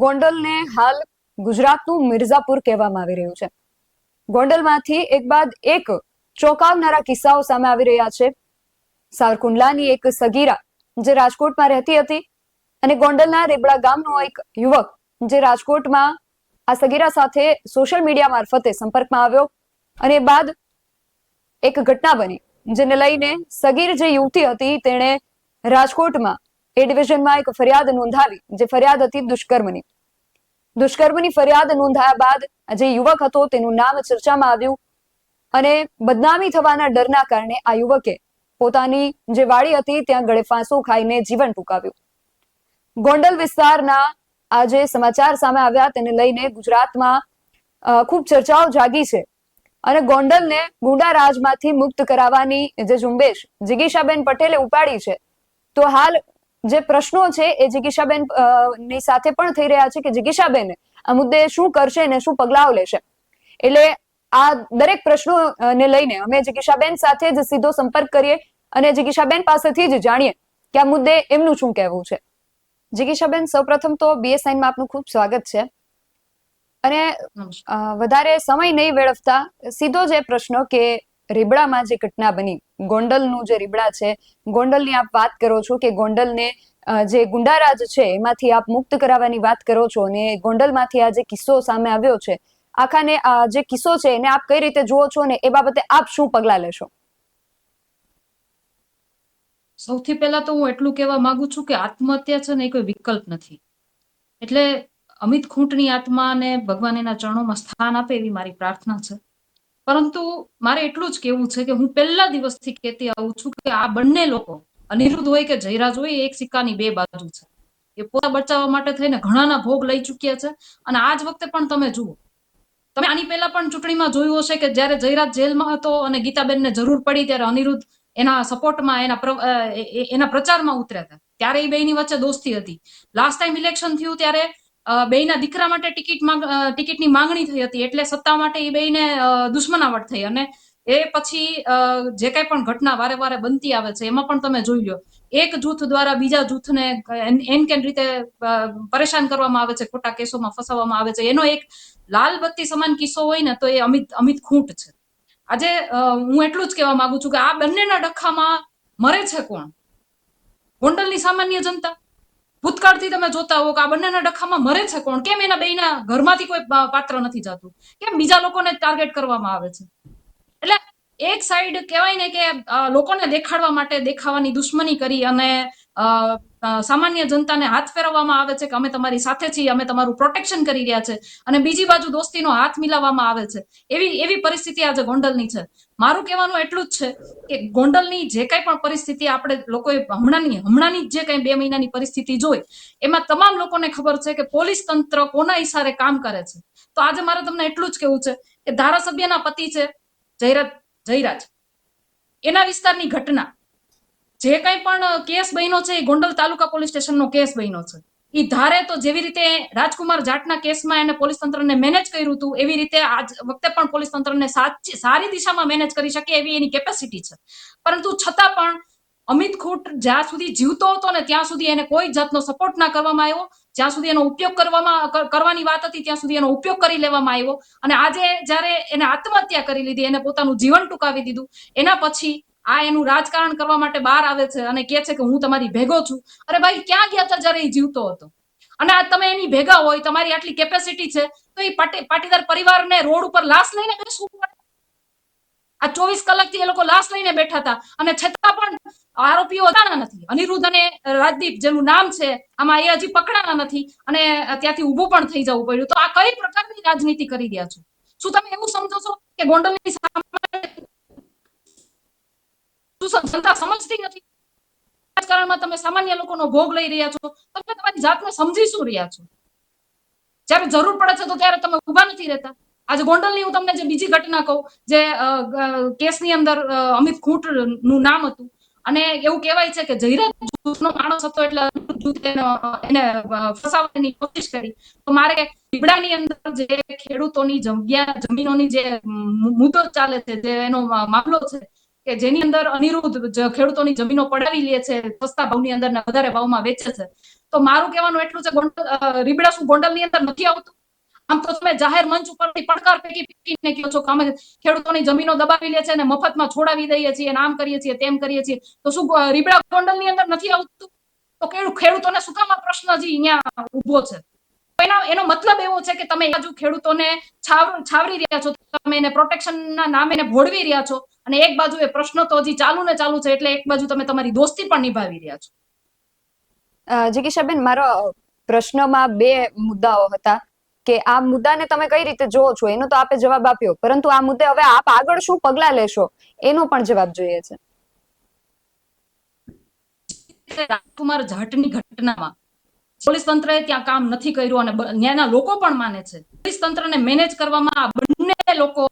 ગોંડલને હાલ ગુજરાતનું મિર્ઝાપુર કહેવામાં આવી રહ્યું છે. ગોંડલમાંથી એક બાદ એક ચોંકાવનારા કિસ્સાઓ સામે આવી રહ્યા છે. સારકુંડલાની એક સગીરા જે રાજકોટમાં રહેતી હતી અને ગોંડલના રેબડા ગામનો એક યુવક જે રાજકોટમાં આ સગીરા સાથે સોશિયલ મીડિયા મારફતે સંપર્કમાં આવ્યો અને બાદ એક ઘટના બની, જેને લઈને સગીર જે યુવતી હતી, તેણે રાજકોટમાં એ ડિવિઝનમાં એક ફરિયાદ નોંધાવી, જે ફરિયાદ હતી દુષ્કર્મની. દુષ્કર્મની ફરિયાદ નોંધાયા બાદ જે યુવક હતો તેનું નામ ચર્ચામાં આવ્યું અને બદનામી થવાના ડરના કારણે આ યુવકે પોતાની જે વાડી હતી ત્યાં ગળે ફાંસો ખાઈને જીવન ટૂંકાવ્યું. ગોંડલ વિસ્તારના આ જે સમાચાર સામે આવ્યા તેને લઈને ગુજરાતમાં ખૂબ ચર્ચાઓ જાગી છે અને ગોંડલને ગુંડા રાજમાંથી મુક્ત કરાવવાની જે ઝુંબેશ જિગીશાબેન પટેલે ઉપાડી છે, તો હાલ જે પ્રશ્નો છે એ જિગીશાબેનની સાથે પણ થઈ રહ્યા છે કે જિગીશાબેન આ મુદ્દે શું કરશે ને શું પગલાઓ લેશે? એટલે આ દરેક પ્રશ્નો ને લઈને અમે જિગીશાબેન સાથે જ સીધો સંપર્ક કરીએ અને જિગીશાબેન પાસેથી જ જાણીએ કે આ મુદ્દે એમનું શું કહેવું છે. જિગીશાબેન સૌપ્રથમ તો BSN માં આપનું ખૂબ સ્વાગત છે. અને વધારે સમય નહીં વેડફતા સીધો જ એ પ્રશ્ન કે રીબડામાં જે ઘટના બની, ગોંડલનું જે રીબડા છે, ગોંડલની આપ વાત કરો છો કે ગોંડલને જે ગુંડારાજ છે, એમાંથી આપ મુક્ત કરાવવાની વાત કરો છો અને ગોંડલમાંથી આ જે કિસ્સો સામે આવ્યો છે, આખાને આ જે કિસ્સો છે એને આપ કઈ રીતે જુઓ છો ને એ બાબતે આપ શું પગલા લેશો? સૌથી પહેલા તો હું એટલું કહેવા માંગુ છું કે આત્મહત્યા છે ને એ કોઈ વિકલ્પ નથી. એટલે અમિત ખૂંટની આત્માને ભગવાન એના ચરણોમાં સ્થાન આપે એવી મારી પ્રાર્થના છે. પરંતુ મારે એટલું જ કહેવું છે કે હું પહેલા દિવસથી કહેતી આવું છું કે આ બંને લોકો અનિરુદ્ધ હોય કે જયરાજ હોય એક સિક્કાની બે બાજુ છે. એ પોતા બચાવવા માટે થઈને ઘણાના ભોગ લઈ ચૂક્યા છે અને આ જ વખતે પણ તમે જુઓ. તમે આની પહેલા પણ ચૂંટણીમાં જોયું હશે કે જ્યારે જયરાજ જેલમાં હતો અને ગીતાબેનને જરૂર પડી ત્યારે અનિરુદ્ધ એના સપોર્ટમાં, એના એના પ્રચારમાં ઉતર્યા હતા. ત્યારે એ બેની વચ્ચે દોસ્તી હતી. લાસ્ટ ટાઈમ ઇલેક્શન થયું ત્યારે બેયના દીકરા માટે ટિકિટ ટિકિટની માંગણી થઈ હતી, એટલે સત્તા માટે એ બેયને દુશ્મનાવટ થઈ અને એ પછી જે કઈ પણ ઘટના વારે વારે બનતી આવે છે, એમાં પણ તમે જોઈ લો એક જૂથ દ્વારા બીજા જૂથને એન- એન કેન રીતે પરેશાન કરવામાં આવે છે, ખોટા કેસોમાં ફસાવવામાં આવે છે. એનો એક લાલ બત્તી સમાન કિસ્સો હોય ને તો એ અમિત અમિત ખૂંટ છે. આજે હું એટલું જ કહેવા માંગુ છું કે આ બંનેના ડખામાં મરે છે કોણ? ગોંડલની સામાન્ય જનતા? ભૂતકાળથી તમે જોતા હો કે આ બંનેના ડખામાં મરે છે કોણ? કેમ એના બેના ઘરમાંથી કોઈ પાત્ર નથી જતું? કેમ બીજા લોકોને ટાર્ગેટ કરવામાં આવે છે? એટલે એક સાઈડ કહેવાય ને કે લોકોને દેખાડવા માટે દેખાવાની દુશ્મની કરી અને સામાન્ય જનતાને હાથ ફેરવવામાં આવે છે કે અમે તમારી સાથે છીએ, અમે તમારું પ્રોટેક્શન કરી રહ્યા છે અને બીજી બાજુ દોસ્તીનો હાથ મિલાવવામાં આવે છે. એવી એવી પરિસ્થિતિ આજે ગોંડલની છે. મારું કહેવાનું એટલું જ છે કે ગોંડલની જે કઈ પણ પરિસ્થિતિ આપણે લોકોએ હમણાંની હમણાંની જે કઈ બે મહિનાની પરિસ્થિતિ જોઈ, એમાં તમામ લોકોને ખબર છે કે પોલીસ તંત્ર કોના ઈશારે કામ કરે છે. તો આજે મારે તમને એટલું જ કેવું છે કે ધારાસભ્યના પતિ છે જયરાજ જયરાજ. એના વિસ્તારની ઘટના. જે કંઈ પણ કેસ બન્યો છે, એ ગોંડલ તાલુકા પોલીસ સ્ટેશનનો કેસ બન્યો છે. એ ધારે તો જેવી રીતે રાજકુમાર જાટના કેસમાં એને પોલીસ તંત્રને મેનેજ કર્યું હતું, એવી રીતે આજ વખતે પણ પોલીસ તંત્રને સાચી, સારી દિશામાં મેનેજ કરી શકે એવી એની કેપેસિટી છે. પરંતુ છતાં પણ અમિત ખૂટ જ્યાં સુધી જીવતો હતો ને ત્યાં સુધી એને કોઈ જાતનો સપોર્ટ ના કરવામાં આવ્યો. જ્યાં સુધી એનો ઉપયોગ કરવામાં કરવાની વાત હતી, ત્યાં સુધી એનો ઉપયોગ કરી લેવામાં આવ્યો. અને આજે જ્યારે એને આત્મહત્યા કરી લીધી, એને પોતાનું જીવન ટૂંકાવી દીધું, એના પછી આ એનું રાજકારણ કરવા માટે બહાર આવે છે અને કે છે કે હું તમારી ભેગો છું. અરે ભાઈ, ક્યાં ગયા હતા જયારે એ જીવતો હતો? અને આ તમે એની ભેગા હોય, તમારી આટલી કેપેસિટી છે, તો એ પાટીદાર પરિવારને રોડ ઉપર લાશ લઈને બેસવું આ ચોવીસ કલાકથી એ લોકો લાશ લઈને બેઠા હતા. અને છતાં પણ આરોપીઓ હતા નથી. અનિરુદ્ધ અને રાજદીપ જેનું નામ છે, આમાં એ હજી પકડાણા નથી અને ત્યાંથી ઊભું પણ થઈ જવું પડ્યું. તો આ કઈ પ્રકારની રાજનીતિ કરી રહ્યા છો? શું તમે એવું સમજો છો કે ગોંડલની સામે જનતા સમજતી નથી. રાજકારણમાં તમે સામાન્ય લોકોનો ભોગ લઈ રહ્યા છો. તમે તમારી જાતને સમજી શું રહ્યા છો? જ્યારે જરૂર પડે છે તો ત્યારે તમે ઊભા નથી રહેતા. આજે ગોંડલની હું તમને જે બીજી ઘટના કહું, જે કેસની અંદર અમિત ખૂંટનું નામ હતું. અને એવું કહેવાય છે કે જયરાજ જૂથનો માણસ હતો એટલે એને ફસાવવાની કોશિશ કરી. તો મારે લીબડાની અંદર જે ખેડૂતોની જગ્યા, જમીનોની જે મુદ્દો ચાલે છે, જે એનો મામલો છે કે જેની અંદર અનિરુદ્ધ ખેડૂતોની જમીનો પડાવી લે છે, સસ્તા ભાવની અંદર વધારે ભાવમાં વેચે છે. તો મારું કહેવાનું એટલું છે, ગોંડલ રીબડા શું ગોંડલની અંદર નથી આવતું? આમ તો તમે જાહેર મંચ ઉપરથી પડકાર ફેંકી ફેંકીને કહો છો કે અમે ખેડૂતોની જમીનો દબાવી લે છે અને મફતમાં છોડાવી દઈએ છીએ આમ કરીએ છીએ, તેમ કરીએ છીએ. તો શું રીબડા ગોંડલની અંદર નથી આવતું? તો ખેડૂત ખેડૂતોને શું કામ પ્રશ્ન હજી અહીંયા ઊભો છે? એના, એનો મતલબ એવો છે કે તમે બાજુ ખેડૂતોને છાવ- છાવરી રહ્યા છો, તમે એને પ્રોટેક્શનના નામે ભોળવી રહ્યા છો. અને એક બાજુ એ પ્રશ્ન તો હજી ચાલુ ને ચાલુ છે એટલે એક બાજુ તમે તમારી દોસ્તી પણ નિભાવી રહ્યા છો. જિગીશાબેન મારો પ્રશ્નમાં બે મુદ્દાઓ હતા કે આ મુદ્દાને તમે કઈ રીતે જોવો છો? એનો તો આપે જવાબ આપ્યો પરંતુ આ મુદ્દે હવે આપ આગળ શું પગલા લેશો? એનો પણ જવાબ જોઈએ છે. રાજકુમાર જાટની ઘટનામાં પોલીસ તંત્રએ ત્યાં કામ નથી કર્યું અને ત્યાંના લોકો પણ માને છે. પોલીસ તંત્રને મેનેજ કરવામાં આ બંને લોકો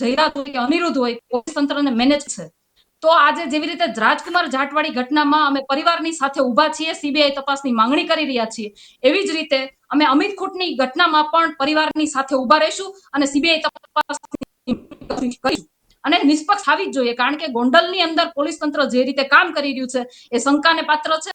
જયરાજ હોય કે અનિરુદ્ધ હોય, પોલીસ તંત્રને મેનેજ છે. તો આજે જેવી રીતે રાજકુમાર જાટવાડી ઘટનામાં અમે પરિવારની સાથે ઊભા છીએ સીબીઆઈ તપાસની માંગણી કરી રહ્યા છીએ, એવી જ રીતે અમે અમિત ખૂટની ઘટનામાં પણ પરિવારની સાથે ઊભા રહીશું અને સીબીઆઈ તપાસ કરીશું. અને નિષ્પક્ષ આવી જ જોઈએ, કારણ કે ગોંડલની અંદર પોલીસ તંત્ર જે રીતે કામ કરી રહ્યું છે, એ શંકાને પાત્ર છે.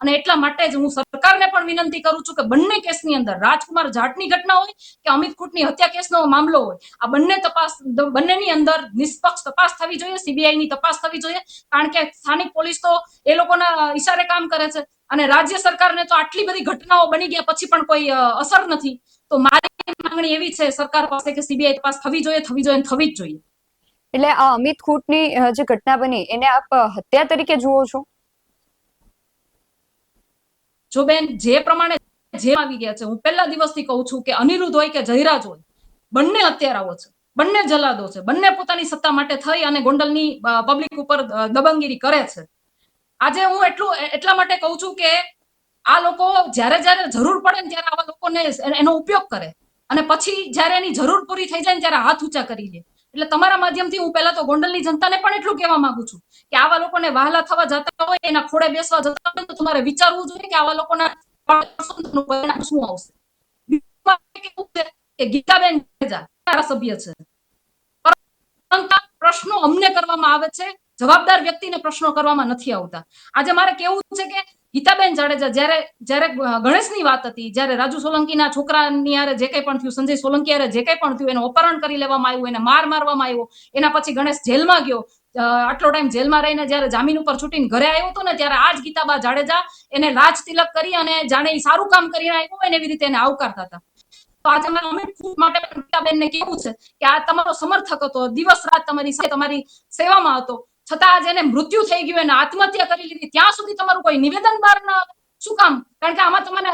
અને એટલા માટે જ હું સરકારને પણ વિનંતી કરું છું કે બંને કેસની અંદર રાજકુમાર જાટની ઘટના હોય કે અમિત ખૂટની હત્યા કેસનો મામલો હોય, આ બંને તપાસ, બંનેની અંદર નિષ્પક્ષ તપાસ થવી જોઈએ, સીબીઆઈની તપાસ થવી જોઈએ, કારણ કે સ્થાનિક પોલીસ તો એ લોકોના ઈશારે કામ કરે છે અને રાજ્ય સરકારને તો આટલી બધી ઘટનાઓ બની ગયા પછી પણ કોઈ અસર નથી. તો મારી માંગણી એવી છે સરકાર પાસે કે સીબીઆઈ તપાસ થવી જોઈએ થવી જોઈએ થવી જ જોઈએ. એટલે આ અમિત ખૂટની જે ઘટના બની, એને આપ હત્યા તરીકે જુઓ છો? જો બેન, જે પ્રમાણે જે આવી ગયા છે, હું પહેલા દિવસથી કહું છું કે અનિરુદ્ધ હોય કે જયરાજ હોય, બંને અત્યારાઓ છે, બંને જલાદો છે, બંને પોતાની સત્તા માટે થઈ અને ગોંડલની પબ્લિક ઉપર દબંગગીરી કરે છે. આજે હું એટલું એટલા માટે કહું છું કે આ લોકો જ્યારે જ્યારે જરૂર પડે ને ત્યારે આવા લોકોને એનો ઉપયોગ કરે. અને પછી જ્યારે એની જરૂર પૂરી થઈ જાય ને ત્યારે હાથ ઊંચા કરી લે. એટલે તમારા માધ્યમથી હું પહેલા તો ગોંડલની જનતાને પણ એટલું કહેવા માંગુ છું કે આવા લોકોને વહાલા થવા જતા હોય, એના ખોડે બેસવા જતા હોય, તો તમારે વિચારવું જોઈએ કે આવા લોકોના પરિણામ શું આવશે. કે ગીતાબેન ધારાસભ્ય છે. પ્રશ્નો અમને કરવામાં આવે છે, જવાબદાર વ્યક્તિને પ્રશ્નો કરવામાં નથી આવતા. આજે મારે કેવું છે કે ગીતાબેન જાડેજા જ્યારે જ્યારે ગણેશની વાત હતી, જ્યારે રાજુ સોલંકીના છોકરાની યારે જે કંઈ પણ થયું, સંજય સોલંકી યારે જે કંઈ પણ થયું, એનું અપહરણ કરી લેવામાં આવ્યું, એને માર મારવામાં આવ્યો, એના પછી ગણેશ જેલમાં ગયો આટલો ટાઈમ જેલમાં રહીને જ્યારે જામીન ઉપર છૂટીને ઘરે આવ્યો હતો ને, ત્યારે આ જ ગીતાબા જાડેજા એને લાજ તિલક કરી અને જાણે સારું કામ કરીને આવ્યું હોય ને એવી રીતે એને આવકારતા હતા. તો આજે મારે અમે ફૂટ માટે પણ ગીતાબેનને કેવું છે કે આ તમારો સમર્થક હતો. દિવસ રાત તમારી તમારી સેવામાં હતો. છતાં જેને મૃત્યુ થઈ ગયું એને આત્મહત્યા કરી લીધી. ત્યાં સુધી તમારું કોઈ નિવેદન બહાર ન શું કામ? કારણ કે આમાં તમને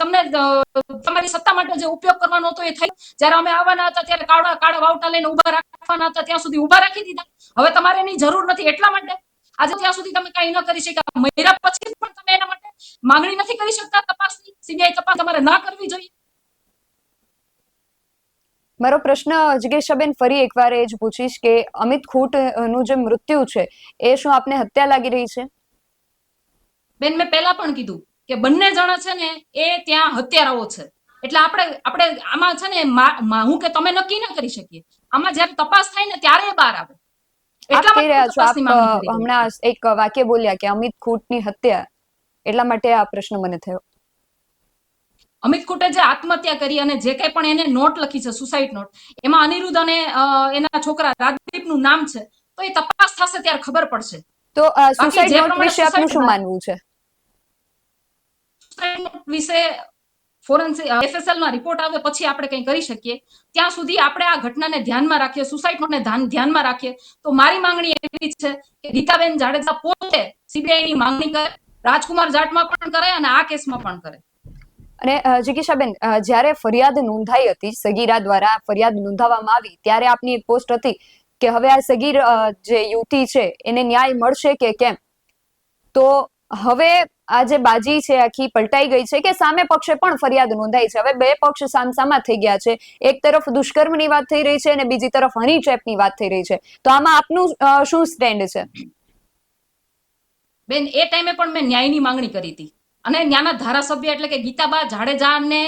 તમને તમારી સત્તા માટે જે ઉપયોગ કરવાનો હતો એ થઈ. જ્યારે અમે આવવાના હતા ત્યારે કાળા કાળા વાવટા લઈને ઊભા રાખવાના હતા, ત્યાં સુધી ઊભા રાખી દીધા. હવે તમારે એની જરૂર નથી એટલા માટે. આજે ત્યાં સુધી તમે કઈ ન કરી શક્યા. મહિના પછી પણ તમે એના માટે માંગણી નથી કરી શકતા. તપાસની, સીબીઆઈ તપાસ તમારે ના કરવી જોઈએ. મારો પ્રશ્ન જિગીશાબેન ફરી એકવાર એ જ પૂછીશ કે અમિત ખૂટનું જે મૃત્યુ છે એ શું આપને હત્યા લાગી રહી છે? બેન મેં પહેલા પણ કીધું કે બંને જણા છે ને એ ત્યાં હત્યારાઓ છે. એટલે આપણે આપણે આમાં છે ને હું કે તમે નક્કી ના કરી શકીએ. આમાં જ્યારે તપાસ થાય ને ત્યારે બહાર આવે. આપ કહી રહ્યા છો આપ. હમણાં એક વાક્ય બોલ્યા કે અમિત ખૂટની હત્યા. એટલા માટે આ પ્રશ્ન મને થયો. અમિત કુટે જે આત્મહત્યા કરી અને જે કંઈ પણ એને નોટ લખી છે સુસાઇડ નોટ એમાં અનિરુદ્ધ અને એના છોકરા રાજદીપનું નામ છે તો એ તપાસ થશે ત્યારે ખબર પડશે. તો સુસાઇડ નોટ વિશે આપનું શું માનવું છે? વિશે ફોરેન્સિક એફએસએલમાં રિપોર્ટ આવે પછી આપણે કંઈ કરી શકીએ. ત્યાં સુધી આપણે આ ઘટનાને ધ્યાનમાં રાખીએ સુસાઇડ નોટને ધ્યાન- ધ્યાનમાં રાખીએ. તો મારી માંગણી એવી છે કે રીતાબેન જાડેજા પોતે સીબીઆઈ ની માંગણી કરે રાજકુમાર જાટમાં પણ કરે અને આ કેસમાં પણ કરે. અને જિગીશાબેન જ્યારે ફરિયાદ નોંધાઈ હતી, સગીરા દ્વારા ફરિયાદ નોંધાવવામાં આવી, ત્યારે આપની એક પોસ્ટ હતી કે હવે આ સગીર જે યુવતી છે, એને ન્યાય મળશે કે કેમ? તો હવે આ જે બાજી છે, આખી પલટાઈ ગઈ છે કે સામે પક્ષે પણ ફરિયાદ નોંધાઈ છે? હવે બે પક્ષ સામસામા થઈ ગયા છે. એક તરફ દુષ્કર્મની વાત થઈ રહી છે અને બીજી તરફ હની ટ્રેપની વાત થઈ રહી છે. તો આમાં આપનું શું સ્ટેન્ડ છે? બેન, એ ટાઈમે પણ મેં ન્યાયની માંગણી કરી હતી. અને ત્યાંના ધારાસભ્ય એટલે કે ગીતાબા જાડેજાને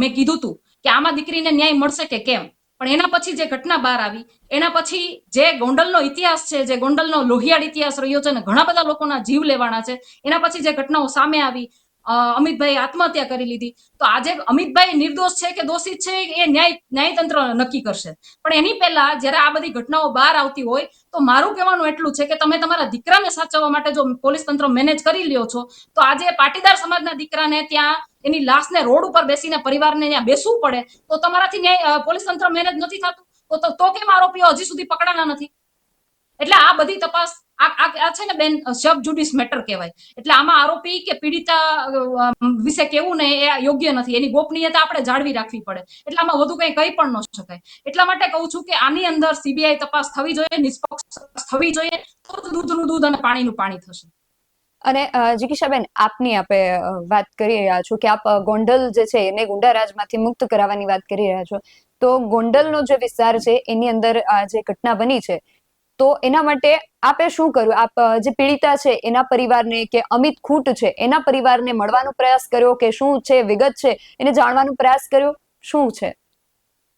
મેં કીધું હતું કે આમાં દીકરીને ન્યાય મળશે કે કેમ? પણ એના પછી જે ઘટના બહાર આવી, એના પછી જે ગોંડલનો ઇતિહાસ છે, જે ગોંડલનો લોહિયાળ ઇતિહાસ રહ્યો છે અને ઘણા બધા લોકોના જીવ લેવાના છે, એના પછી જે ઘટનાઓ સામે આવી અમિતભાઈ આત્મહત્યા કરી લીધી. તો આજે અમિતભાઈ નિર્દોષ છે કે દોષિત છે એ ન્યાય, ન્યાયતંત્ર નક્કી કરશે. પણ એની પહેલા જ્યારે આ બધી ઘટનાઓ બહાર આવતી હોય, તો મારું કહેવાનું એટલું છે કે તમે તમારા દીકરાને સાચવવા માટે જો પોલીસ તંત્ર મેનેજ કરી લ્યો છો, તો આજે પાટીદાર સમાજના દીકરાને ત્યાં એની લાશને રોડ ઉપર બેસીને પરિવારને ત્યાં બેસવું પડે, તો તમારાથી ન્યાય પોલીસ તંત્ર મેનેજ નથી થતું. તો- તો કેમ આરોપીઓ હજી સુધી પકડાના નથી? એટલે આ બધી તપાસ, આ છે ને બેન સબ જુડિસ મેટર કહેવાય. એટલે આમાં આરોપી કે પીડિતા વિશે કેવું ને એ યોગ્ય નથી. એની ગોપનીયતા આપણે જાળવી રાખવી પડે. એટલે આમાં વધુ કંઈ કહી પણ ન શકાય. એટલા માટે કહું છું કે આની અંદર સીબીઆઈ તપાસ થવી જોઈએ, નિષ્પક્ષ થવી જોઈએ, તો દૂધનું દૂધ અને પાણીનું પાણી થશે. અને જિગીશાબેન, આપની આપે વાત કરી રહ્યા છો કે આપ ગોંડલ જે છે એને ગુંડારાજમાંથી મુક્ત કરાવવાની વાત કરી રહ્યા છો. તો ગોંડલનો જે વિસ્તાર છે, એની અંદર આ જે ઘટના બની છે તો એના માટે આપે શું કર્યું? આપ જે પીડિતા છે, એના પરિવારને કે અમિત ખૂટ છે, એના પરિવારને મળવાનો પ્રયાસ કર્યો કે શું છે, વિગત છે, એને જાણવાનો પ્રયાસ કર્યો? શું છે?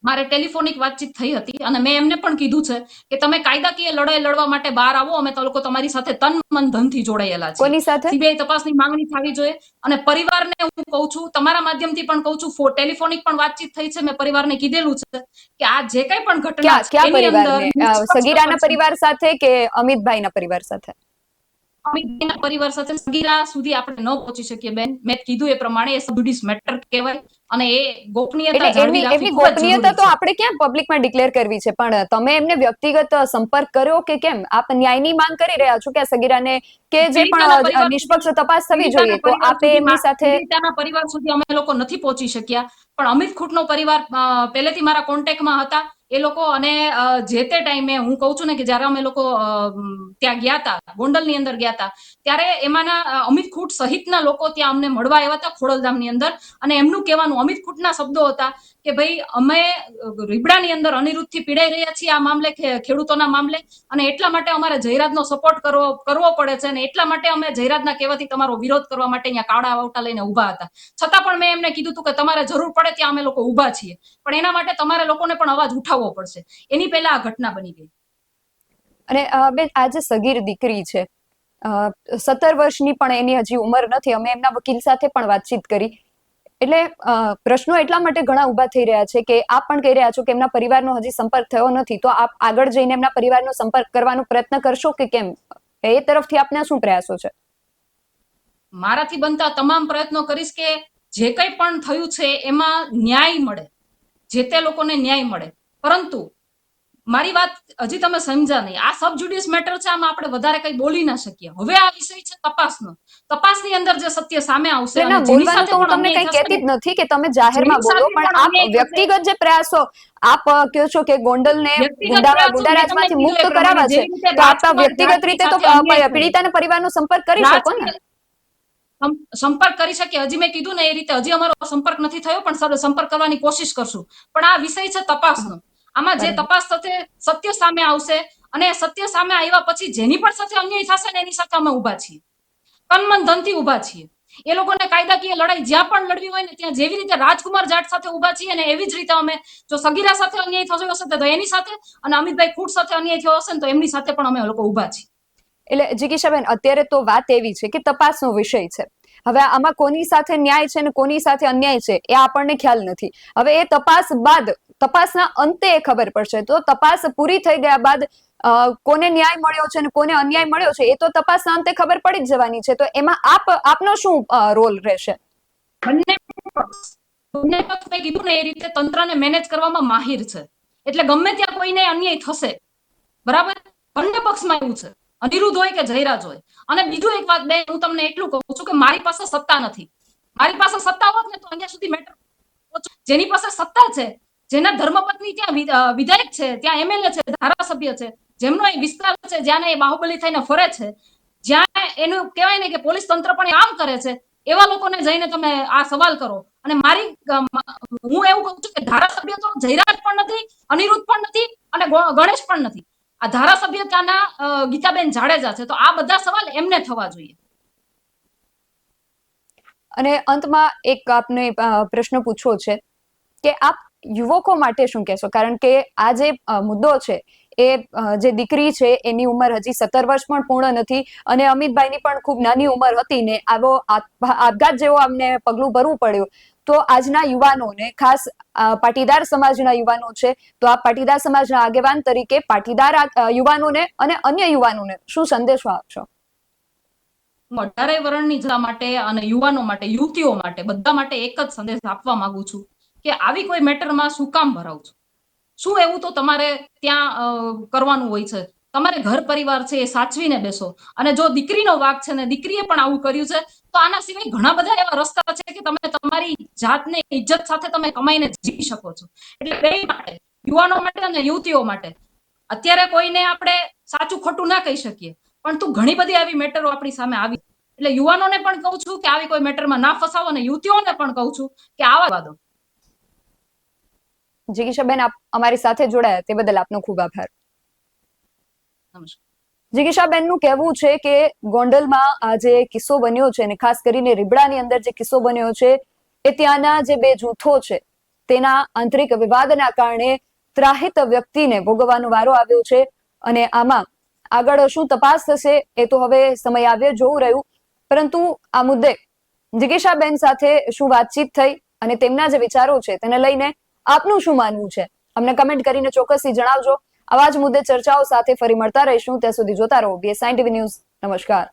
મારે ટેલિફોનિક વાતચીત થઈ હતી અને મેં એમને પણ કીધું છે કે તમે કાયદાકીય લડાઈ લડવા માટે બહાર આવો અમે તો લોકો તમારી સાથે તન મન ધનથી જોડાયેલા છે કોની સાથે? સીબીઆઈ તપાસની માંગણી થવી જોઈએ અને પરિવારને હું કહું છું તમારા માધ્યમથી પણ કહું છું ટેલિફોનિક પણ વાતચીત થઈ છે મેં પરિવારને કીધેલું છે કે આ જે કઈ પણ ઘટના છે, એની અંદર સગીરાના પરિવાર સાથે કે અમિતભાઈના પરિવાર સાથે? અમિતભાઈના પરિવાર સાથે સગીરા સુધી આપણે ન પહોંચી શકીએ બેન. મેં કીધું એ પ્રમાણે એ સબડ્યુસ મેટર કહેવાય અને એ ગોપનીયતા એમની એમની ગોપનીયતા તો આપણે ક્યાં પબ્લિકમાં ડિક્લેર કરવી છે? પણ તમે એમને વ્યક્તિગત સંપર્ક કર્યો કે કેમ? આપ ન્યાયની માંગ કરી રહ્યા છો કે સગીરાને કે જે પણ નિષ્પક્ષ તપાસ થવી જોઈએ તો આપે એમની સાથે પરિવાર સુધી અમે લોકો નથી પહોંચી શક્યા. પણ અમિત ખૂટનો પરિવાર પહેલેથી મારા કોન્ટેક્ટમાં હતા. એ લોકો અને જે તે ટાઈમે હું કહું છું ને કે જ્યારે અમે લોકો ત્યાં ગયા હતા, ગોંડલની અંદર ગયા હતા, ત્યારે એમાંના અમિત ખૂટ સહિતના લોકો ત્યાં અમને મળવા આવ્યા હતા ખોડલધામની અંદર. અને એમનું કહેવાનું, અમિત ખૂટના શબ્દો હતા કે ભાઈ, અમે રીબડાની અંદર અનિરુદ્ધથી પીડાઈ રહ્યા છીએ આ મામલે ખેડૂતોના મામલે, અને એટલા માટે અમારે જયરાજનો સપોર્ટ કરવો કરવો પડે છે અને એટલા માટે અમે જયરાજના કહેવાથી તમારો વિરોધ કરવા માટે અહીંયા કાળા વાવટા લઈને ઊભા હતા. છતાં પણ મેં એમને કીધું હતું કે તમારે જરૂર પડે ત્યાં અમે લોકો ઊભા છીએ. પણ એના માટે તમારે લોકોને પણ અવાજ ઉઠાવવો પડશે. એની પહેલા આ ઘટના બની ગઈ. અને બેન આ જે સગીર દીકરી છે સત્તર વર્ષની પણ એની હજી ઉંમર નથી. અમે એમના વકીલ સાથે પણ વાતચીત કરી. એટલે પ્રશ્નો એટલા માટે ઘણા ઊભા થઈ રહ્યા છે કે આપ પણ કહી રહ્યા છો કે એમના પરિવારનો હજી સંપર્ક થયો નથી. તો આપ આગળ જઈને એમના પરિવારનો સંપર્ક કરવાનો પ્રયત્ન કરશો કે કેમ? એ તરફથી આપના શું પ્રયાસો છે? મારાથી બનતા તમામ પ્રયત્નો કરીશ કે જે કંઈ પણ થયું છે એમાં ન્યાય મળે. જે તે લોકોને ન્યાય મળે. પરંતુ મારી વાત હજી તમે સમજ્યા નહીં. આ સબ જ્યુડિસ મેટર છે આમાં આપણે વધારે કંઈ બોલી ના શકીએ. હવે આ વિષય છે તપાસનો. તપાસની અંદર જે સત્ય સામે આવશે બોલવાનું તો હું તમને કઈ કહેતી જ નથી કે તમે જાહેરમાં બોલો પણ આપ વ્યક્તિગત જે પ્રયાસો આપ કહો છો કે ગોંડલને ગુંડારાજમાંથી મુક્ત કરાવવા છે તો આપ વ્યક્તિગત રીતે તો પીડિતાના પરિવારનો સંપર્ક કરી શકો ને? સંપર્ક કરી શકીએ. હજી મેં કીધું ને એ રીતે હજી અમારો સંપર્ક નથી થયો પણ સંપર્ક કરવાની કોશિશ કરશું. પણ આ વિષય છે તપાસનો. આમાં જે તપાસ થશે સત્ય સામે આવશે અને સત્ય સામે આવ્યા પછી જેની પણ સાથે અન્યાય થશે ને એની સાથે અમે ઊભા છીએ. તનમન ધનથી ઊભા છીએ. એ લોકોને કાયદાકીય લડાઈ જ્યાં પણ લડવી હોય ને ત્યાં જેવી રીતે રાજકુમાર જાટ સાથે ઊભા છીએ ને એવી જ રીતે અમે જો સગીરા સાથે અન્યાય થયો હશે તો એની સાથે અને અમિતભાઈ ખૂટ સાથે અન્યાય થયો હશે ને તો એમની સાથે પણ અમે લોકો ઊભા છીએ. એટલે જિગીશાબેન અત્યારે તો વાત એવી છે કે તપાસનો વિષય છે. હવે આમાં કોની સાથે ન્યાય છે અને કોની સાથે અન્યાય છે એ આપણને ખ્યાલ નથી. હવે એ તપાસ બાદ, તપાસના અંતે એ ખબર પડશે. તો તપાસ પૂરી થઈ ગયા બાદ કોને ન્યાય મળ્યો છે ને કોને અન્યાય મળ્યો છે એ તો તપાસના અંતે ખબર પડી જ જવાની છે. તો એમાં આપ, આપનો શું રોલ રહેશે? બંને બંને પક્ષ મેં કીધું ને એ રીતે તંત્રને મેનેજ કરવામાં માહિર છે. એટલે ગમે ત્યાં કોઈને અન્યાય થશે, બરાબર? બંને પક્ષમાં એવું છે. અનિરુદ્ધ હોય કે જયરાજ હોય. અને બીજું એક વાત બેન, હું તમને એટલું કહું છું કે મારી પાસે સત્તા નથી. મારી પાસે સત્તા હોત ને તો અહીંયા સુધી મેટર જેની પાસે સત્તા છે, જેના ધર્મપત્ની ત્યાં વિધાયક છે, ત્યાં એમએલએ છે, ધારાસભ્ય છે, જેમનો એ વિસ્તાર છે જ્યાં એ બાહુબલી થઈને ફરે છે, જ્યાં એનું કહેવાય ને કે પોલીસ તંત્ર પણ કામ કરે છે, એવા લોકોને જઈને તમે આ સવાલ કરો. અને મારી હું એવું કહું છું કે ધારાસભ્ય તો જયરાજ પણ નથી, અનિરુદ્ધ પણ નથી અને ગણેશ પણ નથી. આ ધારાસભ્ય ગીતાબેન જાડેજા છે. તો આ બધા સવાલ એમને થવા જોઈએ. અને અંતમાં એક આપને પ્રશ્ન પૂછવો છે કે આપ યુવકો માટે શું કહેશો? કારણ કે આ જે મુદ્દો છે એ જે દીકરી છે એની ઉંમર હજી સત્તર વર્ષ પણ પૂર્ણ નથી અને અમિતભાઈની પણ ખૂબ નાની ઉંમર હતી ને આવો આપ- આપઘાત જેવો અમને પગલું ભરવું પડ્યું. તો આજના યુવાનોને ખાસ પાટીદાર સમાજના યુવાનો છે, તો આ પાટીદાર સમાજના આગેવાન તરીકે પાટીદાર યુવાનોને અને અન્ય યુવાનોને શું સંદેશો આપશો? હું અઢારેય વર્ણની જનતા માટે અને યુવાનો માટે, યુવતીઓ માટે, બધા માટે એક જ સંદેશ આપવા માંગુ છું કે આવી કોઈ મેટરમાં શું કામ ભરાવ છું શું એવું તો તમારે ત્યાં કરવાનું હોય છે? તમારે ઘર પરિવાર છે એ સાચવીને બેસો. અને જો દીકરીનો વાક છે ને દીકરીએ પણ આવું કર્યું છે, તો આના સિવાય ઘણા બધા એવા રસ્તા છે કે તમે તમારી જાતને ઇજ્જત સાથે તમે કમાઈને જીવી શકો છો. એટલે બે માટે, યુવાનો માટે અને યુવતીઓ માટે, અત્યારે કોઈને આપણે સાચું ખોટું ના કહી શકીએ, પણ તું ઘણી બધી આવી મેટરો આપણી સામે આવી. એટલે યુવાનોને પણ કહું છું કે આવી કોઈ મેટરમાં ના ફસાવો અને યુવતીઓને પણ કહું છું કે આવા વાદો. જીગીશાબેન, આપ અમારી સાથે જોડાયા, તે બદલ આપનો ખૂબ આભાર. નમસ્કાર. જિગીશાબેનનું કહેવું છે કે ગોંડલમાં આ જે કિસ્સો બન્યો છે અને ખાસ કરીને રીબડાની અંદર જે કિસ્સો બન્યો છે, એ ત્યાંના જે બે જૂથો છે, તેના આંતરિક વિવાદના કારણે ત્રાહિત વ્યક્તિને ભોગવવાનો વારો આવ્યો છે અને આમાં આગળ શું તપાસ થશે એ તો હવે સમય આવ્યો જોવું રહ્યું. પરંતુ આ મુદ્દે જિગીશાબેન સાથે શું વાતચીત થઈ અને તેમના જે વિચારો છે તેને લઈને આપનું શું માનવું છે? અમને કમેન્ટ કરીને ચોક્કસથી જણાવજો. આવા જ મુદ્દે ચર્ચાઓ સાથે ફરી મળતા રહીશું. ત્યાં સુધી જોતા રહો. બીએસઆઈ ટીવી ન્યૂઝ નમસ્કાર.